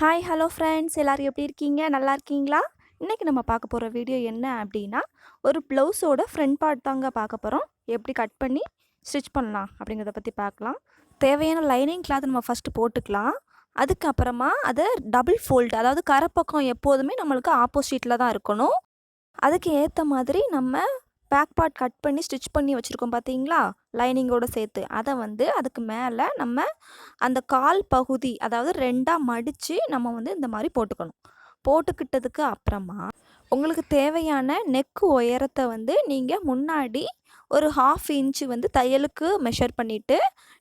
Hi hello friends எல்லோரும் எப்படி இருக்கீங்க? நல்லா இருக்கீங்களா? இன்றைக்கி நம்ம பார்க்க போகிற வீடியோ என்ன அப்படின்னா ஒரு ப்ளவுஸோட ஃப்ரண்ட் பார்ட் தாங்க பார்க்க போகிறோம் எப்படி கட் பண்ணி ஸ்டிச் பண்ணலாம் அப்படிங்கிறத பற்றி பார்க்கலாம். தேவையான லைனிங் கிளாத் நம்ம ஃபஸ்ட்டு போட்டுக்கலாம். அதுக்கப்புறமா அதை டபுள் ஃபோல்டு அதாவது கரப்பக்கம் எப்போதுமே நம்மளுக்கு ஆப்போசிட்டில் தான் இருக்கணும். அதுக்கு ஏற்ற மாதிரி நம்ம பேக் பார்ட் கட் பண்ணி ஸ்டிச் பண்ணி வச்சுருக்கோம் பார்த்தீங்களா லைனிங்கோடு சேர்த்து. அதை வந்து அதுக்கு மேலே நம்ம அந்த கால் பகுதி அதாவது ரெண்டாக மடித்து நம்ம வந்து இந்த மாதிரி போட்டுக்கணும். போட்டுக்கிட்டதுக்கு அப்புறமா உங்களுக்கு தேவையான நெக்கு உயரத்தை வந்து நீங்கள் முன்னாடி ஒரு ஹாஃப் இன்ச்சு வந்து தையலுக்கு மெஷர் பண்ணிவிட்டு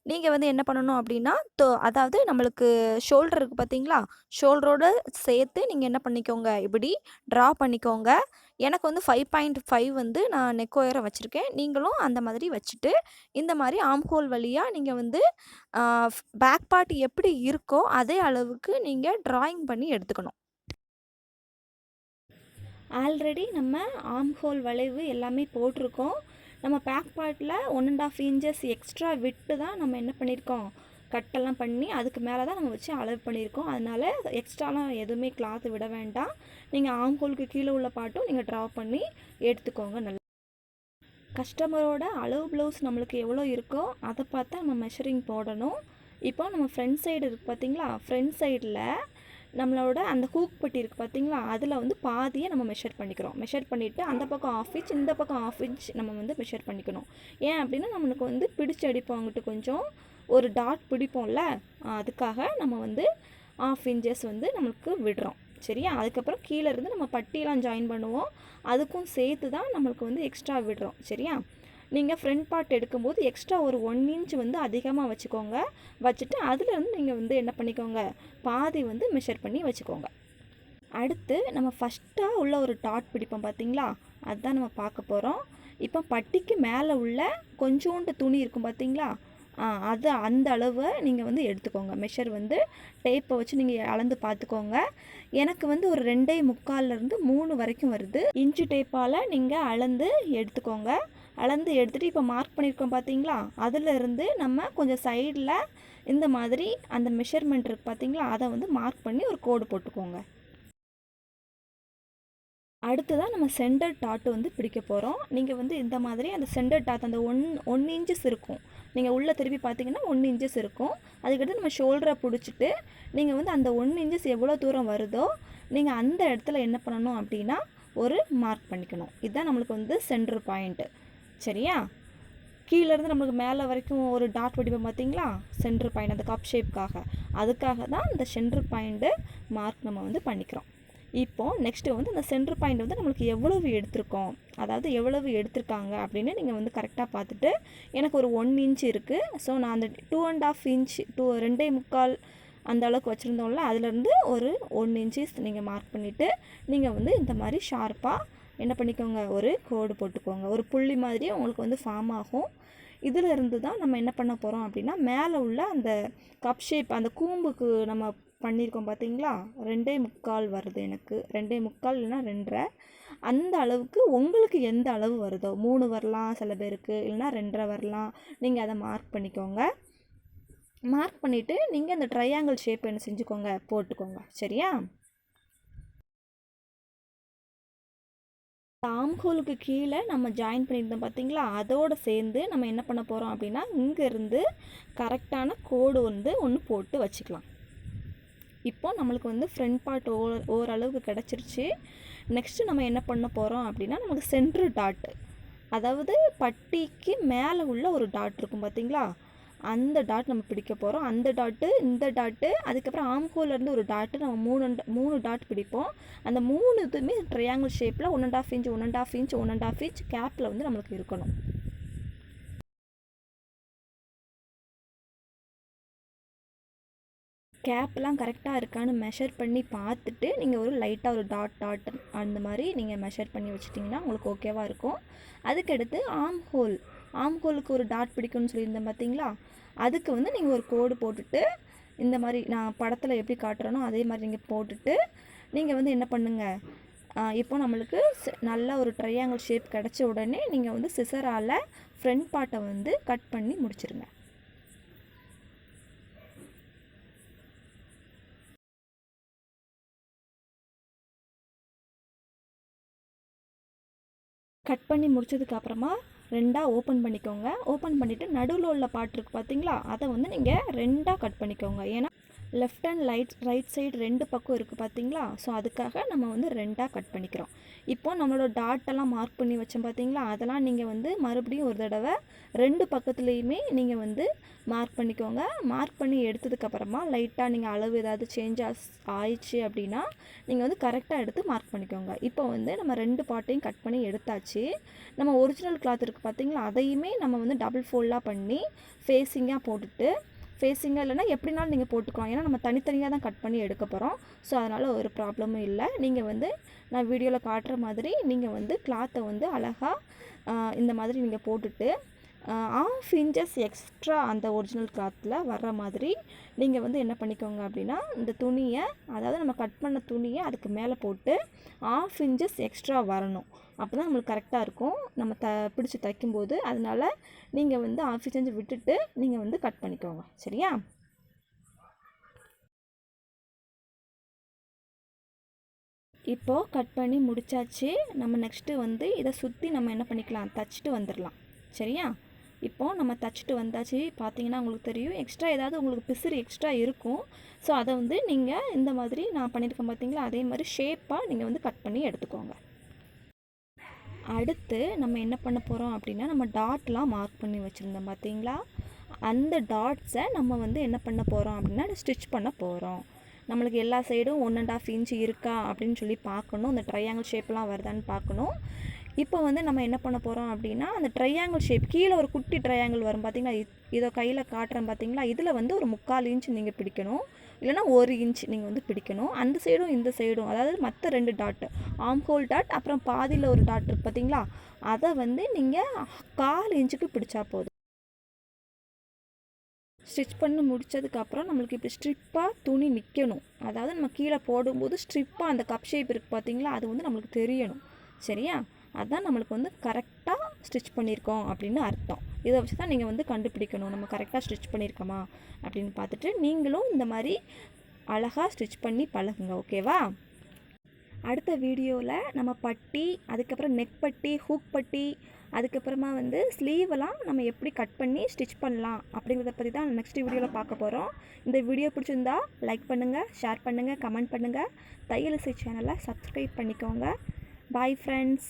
நீங்கள் வந்து என்ன பண்ணணும் அப்படின்னா தோ அதாவது நம்மளுக்கு ஷோல்டர் இருக்குது பார்த்தீங்களா ஷோல்டரோடு சேர்த்து நீங்கள் என்ன பண்ணிக்கோங்க? இப்படி ட்ரா பண்ணிக்கோங்க. எனக்கு வந்து ஃபைவ் பாயிண்ட் ஃபைவ் வந்து நான் நெக் ஒயரை வச்சுருக்கேன். நீங்களும் அந்த மாதிரி வச்சுட்டு இந்த மாதிரி ஆம்ஹோல் வழியாக நீங்கள் வந்து பேக் பார்ட் எப்படி இருக்கோ அதே அளவுக்கு நீங்கள் ட்ராயிங் பண்ணி எடுத்துக்கணும். ஆல்ரெடி நம்ம ஆம்ஹோல் வளைவு எல்லாமே போட்டிருக்கோம். நம்ம பேக் பார்ட்டில் one and half inches extra விட்டு தான் நம்ம என்ன பண்ணியிருக்கோம் கட்டெல்லாம் பண்ணி அதுக்கு மேலே தான் நம்ம வச்சு அளவு பண்ணியிருக்கோம் அதனால் எக்ஸ்ட்ராலாம் எதுவுமே கிளாத் விட வேண்டாம். நீங்கள் ஆங்கோலுக்கு கீழே உள்ள பாட்டும் நீங்கள் ட்ரா பண்ணி எடுத்துக்கோங்க நல்லா. கஸ்டமரோட அளவு ப்ளவுஸ் நம்மளுக்கு எவ்வளோ இருக்கோ அதை பார்த்தா நம்ம மெஷரிங் போடணும். இப்போ நம்ம ஃப்ரண்ட் சைடு இருக்குது பார்த்தீங்களா ஃப்ரண்ட் சைடில் நம்மளோட அந்த ஹூக் பட்டி இருக்குது பார்த்தீங்களா அதில் வந்து பாதியை நம்ம மெஷர் பண்ணிக்கிறோம். மெஷர் பண்ணிவிட்டு அந்த பக்கம் ஆஃப் இன்ச் இந்த பக்கம் ஆஃப் இன்ச் நம்ம வந்து மெஷர் பண்ணிக்கணும். ஏன் அப்படின்னா நம்மளுக்கு வந்து பிடிச்சி அடிப்போம் அவங்ககிட்ட கொஞ்சம் ஒரு டாட் பிடிப்போம்ல அதுக்காக நம்ம வந்து ஆஃப் இன்ச்சஸ் வந்து நம்மளுக்கு விடுறோம். சரியா? அதுக்கப்புறம் கீழே இருந்து நம்ம பட்டியெலாம் ஜாயின் பண்ணுவோம். அதுக்கும் சேர்த்து தான் நம்மளுக்கு வந்து எக்ஸ்ட்ரா விடுறோம். சரியா? நீங்கள் ஃப்ரண்ட் பார்ட் எடுக்கும்போது எக்ஸ்ட்ரா ஒரு ஒன் இன்ச் வந்து அதிகமாக வச்சுக்கோங்க. வச்சுட்டு அதுலேருந்து நீங்கள் வந்து என்ன பண்ணிக்கோங்க? பாதி வந்து மெஷர் பண்ணி வச்சுக்கோங்க. அடுத்து நம்ம ஃபஸ்ட்டாக உள்ள ஒரு டாட் பிடிப்போம் பார்த்தீங்களா அதுதான் நம்ம பார்க்க போகிறோம் இப்போ பட்டிக்கு மேலே உள்ள கொஞ்சோண்டு துணி இருக்கும் பார்த்தீங்களா அது அந்த அளவை நீங்கள் வந்து எடுத்துக்கோங்க. மெஷர் வந்து டேப்பை வச்சு நீங்கள் அளந்து பார்த்துக்கோங்க. எனக்கு வந்து ஒரு ரெண்டே முக்கால்லேருந்து மூணு வரைக்கும் வருது. இன்ச்சு டேப்பால் நீங்கள் அளந்து எடுத்துக்கோங்க. அளந்து எடுத்துகிட்டு இப்போ மார்க் பண்ணியிருக்கோம் பார்த்தீங்களா அதிலிருந்து நம்ம கொஞ்சம் சைடில் இந்த மாதிரி அந்த மெஷர்மெண்ட் இருக்குது பார்த்தீங்களா அதை வந்து மார்க் பண்ணி ஒரு கோடு போட்டுக்கோங்க. அடுத்ததாக நம்ம சென்டர் டாட்டு வந்து பிடிக்க போகிறோம் நீங்கள் வந்து இந்த மாதிரி அந்த சென்டர் டாட் அந்த ஒன் ஒன் இன்ச்சஸ் இருக்கும். நீங்கள் உள்ளே திருப்பி பார்த்தீங்கன்னா ஒன் இன்ச்சஸ் இருக்கும். அதுக்கடுத்து நம்ம ஷோல்டரை பிடிச்சிட்டு நீங்கள் வந்து அந்த ஒன் இன்ச்சஸ் எவ்வளோ தூரம் வருதோ நீங்கள் அந்த இடத்துல என்ன பண்ணணும் அப்படின்னா ஒரு மார்க் பண்ணிக்கணும். இதுதான் நம்மளுக்கு வந்து சென்டர் பாயிண்ட்டு சரியா? கீழேருந்து நம்மளுக்கு மேலே வரைக்கும் ஒரு டாட் வடிவம் பார்த்தீங்களா? சென்ட்ரு பாயிண்ட் அந்த கப் ஷேப்க்காக அதுக்காக தான் இந்த சென்ட்ரு பாயிண்ட்டு மார்க் நம்ம வந்து பண்ணிக்கிறோம். இப்போது நெக்ஸ்ட்டு வந்து இந்த சென்ட்ரு பாயிண்ட் வந்து நம்மளுக்கு எவ்வளவு எடுத்திருக்கோம்? அதாவது எவ்வளவு எடுத்திருக்காங்க அப்படின்னு நீங்கள் வந்து கரெக்டாக பார்த்துட்டு எனக்கு ஒரு ஒன் இன்ச் இருக்குது ஸோ நான் அந்த two and half inch two ரெண்டே முக்கால் அந்த அளவுக்கு வச்சுருந்தோம்ல அதுலேருந்து ஒரு ஒன் இன்ச்சஸ் நீங்கள் மார்க் பண்ணிவிட்டு நீங்கள் வந்து இந்த மாதிரி ஷார்ப்பாக என்ன பண்ணிக்கோங்க ஒரு கோடு போட்டுக்கோங்க. ஒரு புள்ளி மாதிரி உங்களுக்கு வந்து ஃபார்ம் ஆகும். இதில் இருந்து தான் நம்ம என்ன பண்ண போகிறோம் அப்படின்னா மேலே உள்ள அந்த கப் ஷேப் அந்த கூம்புக்கு நம்ம பண்ணியிருக்கோம் பார்த்தீங்களா? ரெண்டே முக்கால் வருது எனக்கு. ரெண்டே முக்கால் இல்லைனா ரெண்டரை. அந்த அளவுக்கு உங்களுக்கு எந்த அளவு வருதோ மூணு வரலாம் சில பேருக்கு இல்லைனா ரெண்டரை வரலாம் நீங்கள் அதை மார்க் பண்ணிக்கோங்க. மார்க் பண்ணிவிட்டு நீங்கள் அந்த ட்ரையாங்கிள் ஷேப் என்ன செஞ்சுக்கோங்க போட்டுக்கோங்க. சரியா? ஆம்ஹோலுக்கு கீழே நம்ம ஜாயின் பண்ணியிருந்தோம் பார்த்தீங்களா? அதோடு சேர்ந்து நம்ம என்ன பண்ண போகிறோம் அப்படின்னா இங்கேருந்து கரெக்டான கோடு வந்து ஒன்று போட்டு வச்சுக்கலாம். இப்போ நம்மளுக்கு வந்து ஃப்ரண்ட் பார்ட் ஓ ஓரளவுக்கு கிடச்சிருச்சு. நெக்ஸ்ட்டு நம்ம என்ன பண்ண போகிறோம் அப்படின்னா நமக்கு சென்ட்ரு டாட்டு அதாவது பட்டிக்கு மேலே உள்ள ஒரு டாட் இருக்கும் பார்த்தீங்களா? அந்த டாட் நம்ம பிடிக்க போகிறோம் அந்த டாட்டு இந்த டாட்டு அதுக்கப்புறம் ஆம்ஹோலேருந்து ஒரு டாட்டு நம்ம மூணு மூணு டாட் பிடிப்போம். அந்த மூணு இதுவுமே ட்ரையாங்கிள் ஷேப்பில் one and half inch one and half inch one and half inch கேப்பில் வந்து நம்மளுக்கு இருக்கணும். கேப்லாம் கரெக்டாக இருக்கான்னு மெஷர் பண்ணி பார்த்துட்டு நீங்கள் ஒரு லைட்டாக ஒரு டாட் டாட் அந்த மாதிரி நீங்கள் மெஷர் பண்ணி வச்சுட்டிங்கன்னா உங்களுக்கு ஓகேவாக இருக்கும். அதுக்கடுத்து ஆம் ஹோல் ஆம்கோலுக்கு ஒரு டாட் பிடிக்கும்னு சொல்லியிருந்தேன் பார்த்தீங்களா? அதுக்கு வந்து நீங்கள் ஒரு கோடு போட்டுட்டு இந்த மாதிரி நான் படத்தில் எப்படி காட்டுறேனோ அதே மாதிரி நீங்கள் போட்டுட்டு நீங்கள் வந்து என்ன பண்ணுங்கள் இப்போ நம்மளுக்கு நல்ல ஒரு ட்ரையாங்கிள் ஷேப் கிடச்ச உடனே நீங்கள் வந்து சிசரால் ஃப்ரண்ட் பாட்டை வந்து கட் பண்ணி முடிச்சிருங்க. கட் பண்ணி முடித்ததுக்கப்புறமா ரெண்டாக ஓப்பன் பண்ணிக்கோங்க. ஓப்பன் பண்ணிவிட்டு நடுவில் உள்ள பாட்டு இருக்குது பார்த்தீங்களா அதை வந்து நீங்கள் ரெண்டாக கட் பண்ணிக்கோங்க. ஏன்னா left and light right side ரெண்டு பக்கம் இருக்குது பார்த்தீங்களா ஸோ அதுக்காக நம்ம வந்து ரெண்டாக கட் பண்ணிக்கிறோம். இப்போ நம்மளோட டாட்டெல்லாம் மார்க் பண்ணி வச்சோம் பார்த்தீங்களா அதெல்லாம் நீங்கள் வந்து மறுபடியும் ஒரு தடவை ரெண்டு பக்கத்துலேயுமே நீங்கள் வந்து மார்க் பண்ணிக்கோங்க. மார்க் பண்ணி எடுத்ததுக்கப்புறமா லைட்டாக நீங்கள் அளவு ஏதாவது சேஞ்ச் ஆயிடுச்சு அப்படின்னா நீங்கள் வந்து கரெக்டாக எடுத்து மார்க் பண்ணிக்கோங்க. இப்போ வந்து நம்ம ரெண்டு பாட்டையும் கட் பண்ணி எடுத்தாச்சு. நம்ம ஒரிஜினல் கிளாத் இருக்குது பார்த்தீங்களா அதையுமே நம்ம வந்து டபுள் ஃபோல்டாக பண்ணி ஃபேஸிங்காக போட்டுட்டு ஃபேஸிங்காக இல்லைனா எப்படினாலும் நீங்கள் போட்டுக்கலாம். ஏன்னா நம்ம தனித்தனியாக தான் கட் பண்ணி எடுக்க போகிறோம் ஸோ அதனால் ஒரு ப்ராப்ளமும் இல்லை. நீங்கள் வந்து நான் வீடியோவில் காட்டுற மாதிரி நீங்கள் வந்து கிளாத்தை வந்து அழகாக இந்த மாதிரி நீங்கள் போட்டுட்டு ஆஃப் இன்ச்சஸ் எக்ஸ்ட்ரா அந்த ஒரிஜினல் கிளாத்தில் வர்ற மாதிரி நீங்கள் வந்து என்ன பண்ணிக்கோங்க அப்படின்னா இந்த துணியை அதாவது நம்ம கட் பண்ண துணியை அதுக்கு மேலே போட்டு ஆஃப் இன்ச்சஸ் எக்ஸ்ட்ரா வரணும். அப்போ தான் நம்மளுக்கு கரெக்டாக இருக்கும். நம்ம த பிடிச்சி தைக்கும்போது அதனால் நீங்கள் வந்து ஆஃப் இன்ச் விட்டுட்டு நீங்கள் வந்து கட் பண்ணிக்கோங்க. சரியா? இப்போது கட் பண்ணி முடிச்சாச்சு. நம்ம நெக்ஸ்ட்டு வந்து இதை சுற்றி நம்ம என்ன பண்ணிக்கலாம்? தச்சுட்டு வந்துடலாம் சரியா? இப்போது நம்ம தச்சுட்டு வந்தாச்சு பார்த்தீங்கன்னா உங்களுக்கு தெரியும். எக்ஸ்ட்ரா ஏதாவது உங்களுக்கு பிசிறு எக்ஸ்ட்ரா இருக்கும். ஸோ அதை வந்து நீங்கள் இந்த மாதிரி நான் பண்ணியிருக்கேன் பார்த்தீங்களா அதே மாதிரி ஷேப்பாக நீங்கள் வந்து கட் பண்ணி எடுத்துக்கோங்க. அடுத்து நம்ம என்ன பண்ண போகிறோம் அப்படின்னா நம்ம டாட்லாம் மார்க் பண்ணி வச்சுருந்தோம் பார்த்தீங்களா அந்த டாட்ஸை நம்ம வந்து என்ன பண்ண போகிறோம் அப்படின்னா ஸ்டிச் பண்ண போகிறோம் நம்மளுக்கு எல்லா சைடும் ஒன் அண்ட் ஆஃப் இன்ச்சு இருக்கா அப்படின்னு சொல்லி பார்க்கணும். அந்த ட்ரையாங்கிள் ஷேப்லாம் வருதான்னு பார்க்கணும். இப்போ வந்து நம்ம என்ன பண்ண போகிறோம் அப்படின்னா அந்த ட்ரையாங்கிள் ஷேப் கீழே ஒரு குட்டி ட்ரையாங்கிள் வரும் பார்த்தீங்களா இதோ கையில் காட்டுறேன் பார்த்தீங்களா இதில் வந்து ஒரு முக்கால் இன்ச் நீங்கள் பிடிக்கணும். இல்லைனா ஒரு இன்ச் நீங்கள் வந்து பிடிக்கணும். அந்த சைடும் இந்த சைடும் அதாவது மற்ற ரெண்டு டாட் ஆம் ஹோல் டாட் அப்புறம் பாதியில் ஒரு டாட் இருக்கு பார்த்தீங்களா அதை வந்து நீங்கள் கால் இன்ச்சுக்கு பிடிச்சா போதும். ஸ்டிச் பண்ணி முடித்ததுக்கப்புறம் நம்மளுக்கு இப்படி ஸ்ட்ரிப்பாக துணி நிற்கணும் அதாவது நம்ம கீழே போடும்போது ஸ்ட்ரிப்பாக அந்த கப் ஷேப் இருக்குது பார்த்தீங்களா அது வந்து நம்மளுக்கு தெரியணும். சரியா? அதுதான் நம்மளுக்கு வந்து கரெக்டாக ஸ்டிச் பண்ணியிருக்கோம் அப்படின்னு அர்த்தம். இதை வச்சு தான் நீங்கள் வந்து கண்டுபிடிக்கணும். நம்ம கரெக்டாக ஸ்டிச் பண்ணியிருக்கோமா அப்படின்னு பார்த்துட்டு நீங்களும் இந்த மாதிரி அழகாக ஸ்டிச் பண்ணி பழகுங்க ஓகேவா அடுத்த வீடியோவில் நம்ம பட்டி அதுக்கப்புறம் நெக் பட்டி ஹூக் பட்டி அதுக்கப்புறமா வந்து ஸ்லீவெல்லாம் நம்ம எப்படி கட் பண்ணி ஸ்டிச் பண்ணலாம் அப்படிங்கிறத பற்றி தான் நெக்ஸ்ட் வீடியோவில் பார்க்க போகிறோம் இந்த வீடியோ பிடிச்சிருந்தா லைக் பண்ணுங்கள் ஷேர் பண்ணுங்கள் கமெண்ட் பண்ணுங்கள் தையலிசை சேனலை சப்ஸ்கிரைப் பண்ணிக்கோங்க. Bye friends